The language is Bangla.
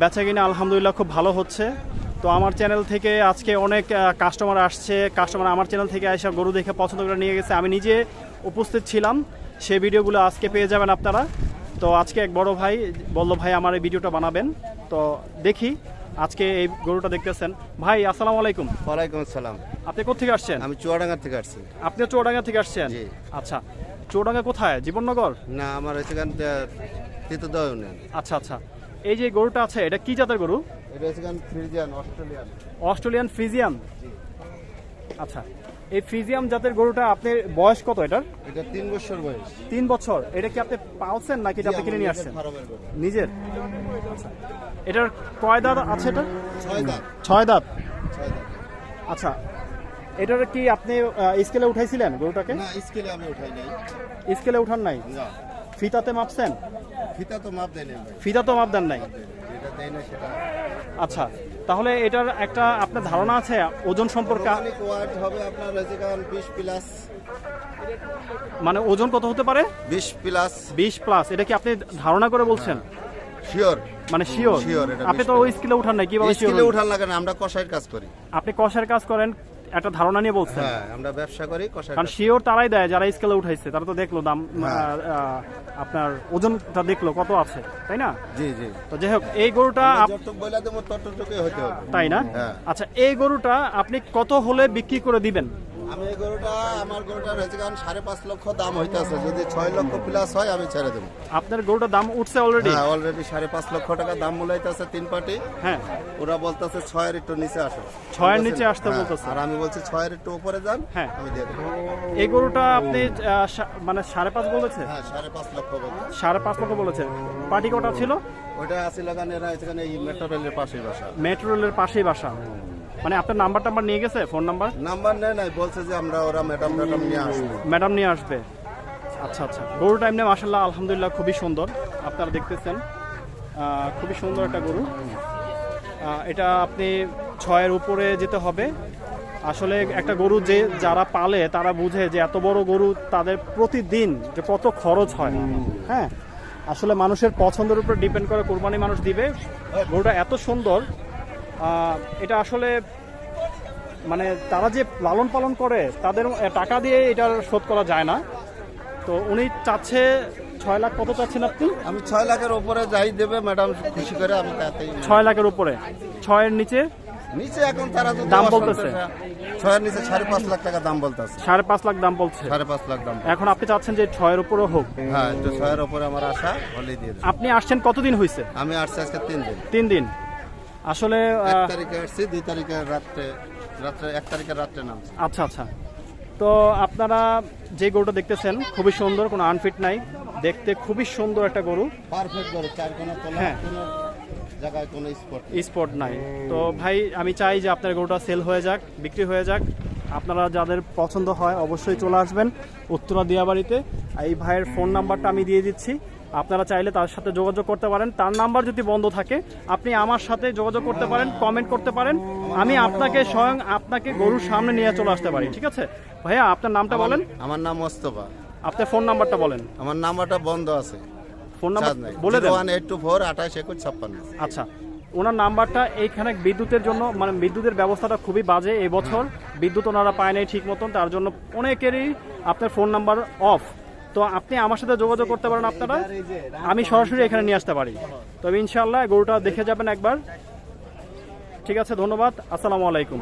বেচা কিনা আলহামদুলিল্লাহ খুব ভালো হচ্ছে। তো আমার চ্যানেল থেকে আজকে অনেক কাস্টমার আসছে। কাস্টমার আমার চ্যানেল থেকে এসে গরু দেখে পছন্দ করে নিয়ে গেছে। আমি নিজে উপস্থিত ছিলাম। সেই ভিডিওগুলো আজকে পেয়ে যাবেন আপনারা। তো আজকে এক বড় ভাই বলল ভাই আমার এই ভিডিওটা বানাবেন। তো দেখি আজকে এই গরুটা দেখতেছেন। ভাই আসসালামু আলাইকুম। ওয়ালাইকুম আসসালাম। আপনি কোথেকে আসছেন? আমি চুয়াডাঙ্গা থেকে আসছি। আপনি চৌডাঙ্গা থেকে আসছেন? জি। আচ্ছা। চৌডাঙ্গা কোথায়? জীবননগর? না আমার এখান ইউনিয়ন আচ্ছা আচ্ছা। এই যে গরুটা আছে এটা কি জাতের গরু? Friesian Australian. অস্ট্রেলিয়ান ফ্রিজিয়াম আচ্ছা এই ফ্রিজিয়াম জাতের গরুটা আপনার বয়স কত এটার? এটা তিন বছর বয়স। তিন বছর। এটা কি আপনি পালছেন নাকি এটা আপনি কিনে নিয়ে আসছেন? নিজের? এটার কয় দাঁত আছে এটা ছয় দাঁত। ছয় দাঁত? ছয় দাঁত। আচ্ছা এটার কি আপনি স্কেলে উঠাইছিলেন গরুটাকে? না স্কেলে আমি উঠাই নাই। স্কেলে উঠান নাই? না। ফিতাতে মাপছেন ফিতা তো মাপ দেয় না ফিতা তো মাপ দেন নাই? এটা দেয় না সেটা আচ্ছা তাহলে এটার একটা আপনার ধারণা আছে ওজন সম্পর্কে? অর্গানিক ওয়াট হবে আপনার এখান বিশ প্লাস মানে ওজন কত হতে পারে? বিশ প্লাস বিশ প্লাস এটা কি আপনি ধারণা করে বলছেন? শিওর মানে শিওর আপনি তো ওই স্কিলে উঠান নাই কীভাবে স্কেলে উঠান লাগে না আমরা কষাইয়ের কাজ করি। আপনি কষার কাজ করেন একটা ধারণা নিয়ে বলছেন। হ্যাঁ আমরা ব্যবসা করি কষাই কারণ শিওর তারাই দেয় যারা স্কেলে উঠাইছে তারা তো দেখল দাম হ্যাঁ। আপনার ওজনটা দেখল কত আছে তাই না? জি জি। তো যাই হোক এই গরুটা তাই না? হ্যাঁ। আচ্ছা এই গরুটা আপনি কত হলে বিক্রি করে দিবেন? আমি এই গরুটা আমার গরুটা রয়েছে কারণ সাড়ে পাঁচ লক্ষ দাম হইতেছে। যদি ছয় লক্ষ প্লাস হয় আমি ছেড়ে দেবো। আপনার গরুটার দাম উঠছে অলরেডি হ্যাঁ অলরেডি সাড়ে পাঁচ লক্ষ টাকা দাম মূলাইতেছে তিন পার্টি হ্যাঁ। ওরা বলতেছে ছয়ের একটু নিচে আসো। ছয়ের নিচে আসতে হ্যাঁ, বলতেছে। আর আমি বলছি ছয়ের একটু উপরে যান হ্যাঁ। আমি দিয়ে দেবো। এই গরুটা আপনি মানে সাড়ে পাঁচ বলেছে? হ্যাঁ সাড়ে পাঁচ লক্ষ বলছে। সাড়ে পাঁচ লক্ষ বলেছে। পার্টি কটা ছিল? ওইটা আছে লাগান এরা এখানে এই মেট্রো রেলের পাশেই বাসা। মেট্রো রেলের পাশেই বাসা। মানে আপনার নাম্বার টাম্বার নিয়ে গেছে? Phone number? নাম্বার নেয় নাই বলছে যে আমরা ওরা ম্যাডাম ম্যাডাম নিয়ে আসব। ম্যাডাম নিয়ে আসবে। আচ্ছা আচ্ছা। গরুটা এমনি মাসাল্লাহ আলহামদুলিল্লাহ খুবই সুন্দর। আপনারা দেখতেছেন। খুবই সুন্দর একটা গরু। এটা আপনি ছয়ের উপরে যেতে হবে। আসলে একটা গরু যে যারা পালে তারা বুঝে যে এত বড় গরু তাদের প্রতিদিন যে কত খরচ হয়। হ্যাঁ? আসলে মানুষের পছন্দের উপর ডিপেন্ড করে কোরবানি মানুষ দিবে। গরুটা এত সুন্দর এটা আসলে মানে তারা যে লালন পালন করে তাদের টাকা দিয়ে এটার শোধ করা যায় না। তো উনি চাচ্ছে ছয় লাখ কত চাচ্ছেন আপনি? আমি ছয় লাখের উপরে যাই দেবে ম্যাডাম খুশি করে আমি তাতেই ছয় লাখের উপরে। ছয়ের নিচে? নিচে এখন তারা দাম বলতেছে? ছয়ের নিচে সাড়ে পাঁচ লাখ টাকা দাম বলতেছে। সাড়ে পাঁচ লাখ দাম বলছে। সাড়ে পাঁচ লাখ দাম এখন আপনি চাচ্ছেন যে ছয়ের উপরে হোক। হ্যাঁ ছয়ের উপরে আমার আশা হলেই দিয়ে আপনি আসছেন কতদিন হয়েছে আমি আসছি আজকে তিন দিন। তিন দিন। আসলে এক তারিখে আসছি দুই তারিখে রাত্রে রাত্রে এক তারিখে রাত্রে নামছি। আচ্ছা আচ্ছা। তো আপনারা যে গরুটা দেখতেছেন খুবই সুন্দর কোনো আনফিট নাই। দেখতে খুবই সুন্দর একটা গরু। পারফেক্ট চার কোনো হ্যাঁ। জায়গায় কোনো স্পট স্পট নাই। তো ভাই আমি চাই যে আপনার গরুটা সেল হয়ে যাক বিক্রি হয়ে যাক। আপনারা যাদের পছন্দ হয় অবশ্যই চলে আসবেন উত্তরা দিয়াবাড়িতে এই ভাইয়ের ফোন নাম্বারটা আমি দিয়ে দিচ্ছি। আপনারা চাইলে তার সাথে যোগাযোগ করতে পারেন। তার নাম্বার যদি বন্ধ থাকে আপনি আমার সাথে যোগাযোগ করতে পারেন কমেন্ট করতে পারেন। আমি আপনাকে স্বয়ং আপনাকে গরুর সামনে নিয়ে চলে আসতে পারি ঠিক আছে? ভাইয়া আপনার নামটা বলেন। আমার নাম মোস্তফা। আপনার ফোন নাম্বারটা বলেন। আমার নাম্বারটা বন্ধ আছে। ফোন নাম্বার বলে দেন। ওয়ান এইট টু ফোর আঠাশ একুশ ছাপ্পান্ন। আচ্ছা ওনার নাম্বারটা এইখানে বিদ্যুতের জন্য মানে বিদ্যুতের ব্যবস্থাটা খুবই বাজে এই বছর বিদ্যুৎ ওনারা পায় নাই ঠিক মতন তার জন্য অনেকেরই আপনার ফোন নাম্বার অফ তো আপনি আমার সাথে যোগাযোগ করতে পারেন আপনারা। আমি সরাসরি এখানে নিয়ে আসতে পারি। তবে ইনশাল্লাহ গরুটা দেখে যাবেন একবার। ঠিক আছে, ধন্যবাদ। আসসালামু আলাইকুম।